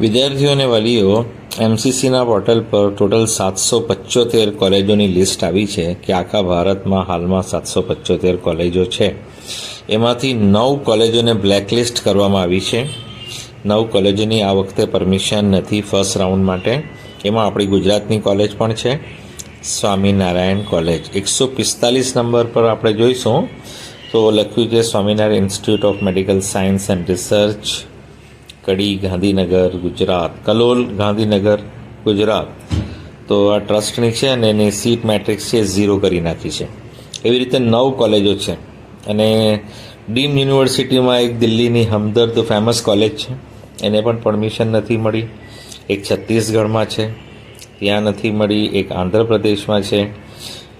વિદ્યાર્થીઓ અને વાલીઓ, એમસીસીના પોર્ટલ પર ટોટલ સાતસો પચોતેર કોલેજોની લિસ્ટ આવી છે કે આખા ભારતમાં હાલમાં સાતસો પચોતેર કોલેજો છે. એમાંથી નવ કોલેજોને બ્લેકલિસ્ટ કરવામાં આવી છે. નવ કોલેજોની આ વખતે પરમિશન નથી ફર્સ્ટ રાઉન્ડ માટે. એમાં આપણી ગુજરાતની કોલેજ પણ છે. સ્વામિનારાયણ કોલેજ. એકસો પિસ્તાલીસ નંબર પર આપણે જોઈશું. તો લખ્યું છે Swaminarayan institute of medical science and research Kadi, Gandhinagar, Gujarat. Kalol, Gandhinagar, Gujarat. તો આ ટ્રસ્ટની છે અને એની સીટ મેટ્રિક્સ છે ઝીરો કરી નાખી છે. એવી રીતે નવ કોલેજો છે. અને ડીમ યુનિવર્સિટીમાં એક દિલ્હીની હમદર્દ ફેમસ કોલેજ છે. એને પણ પરમિશન નથી મળી. એક છત્તીસગઢમાં છે. ત્યાં નથી મળી. એક આંધ્રપ્રદેશમાં છે.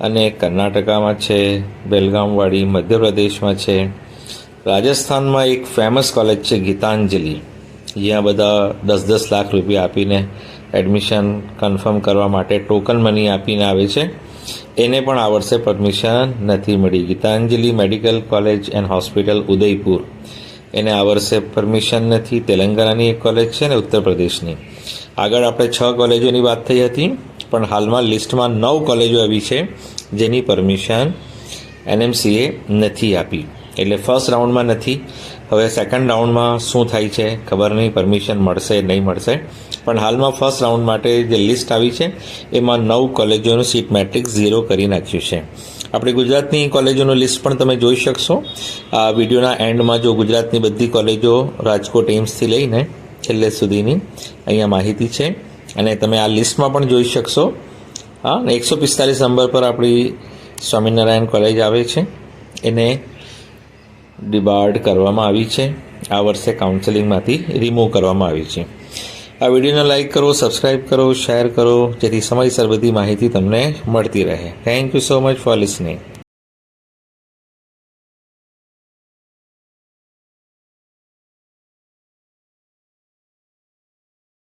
અને કર્ણાટકામાં છે. બેલગામવાડી મધ્યપ્રદેશમાં છે. રાજસ્થાનમાં એક ફેમસ કોલેજ છે ગીતાંજલિ. જ્યાં બધા દસ દસ લાખ રૂપિયા આપીને એડમિશન કન્ફર્મ કરવા માટે ટોકન મની આપીને આવે છે. એને પણ આ વર્ષે પરમિશન નથી મળી. Gitanjali medical college and hospital Udaipur. એને આ વર્ષે પરમિશન નથી. તેલંગાણાની એક કોલેજ છે ને ઉત્તર પ્રદેશની. આગળ આપણે છ કોલેજોની વાત થઈ હતી, પણ હાલમાં લિસ્ટમાં નવ કોલેજો આવી છે જેની પરમિશન એનએમસીએ નથી આપી. એટલે ફર્સ્ટ રાઉન્ડમાં નથી. હવે સેકન્ડ રાઉન્ડમાં શું થાય છે, ખબર નહીં પરમિશન મળશે, નહીં મળશે. પણ હાલમાં ફર્સ્ટ રાઉન્ડ માટે જે લિસ્ટ આવી છે, એમાં નવ કોલેજોનું સીટ મેટ્રિક્સ ઝીરો કરી નાખ્યું છે. આપણી ગુજરાતની કોલેજોનું લિસ્ટ પણ તમે જોઈ શકશો. આ વિડીયોના એન્ડમાં જો ગુજરાતની બધી કોલેજો રાજકોટ એમ્સથી લઈને છેલ્લે સુધીની અહીંયા માહિતી છે. અને તમે આ લિસ્ટમાં પણ જોઈ શકશો. હા એકસો પિસ્તાલીસ નંબર પર આપણી સ્વામિનારાયણ કોલેજ આવે છે. એને ડિબાર્ડ કરવામાં આવી છે. આ વર્ષે કાઉન્સેલિંગમાંથી રિમૂવ કરવામાં આવી છે. આ વિડીયોને લાઇક કરો સબસ્ક્રાઇબ કરો શેર કરો, જેથી સમયસર બધી માહિતી તમને મળતી રહે. Thank you so much for listening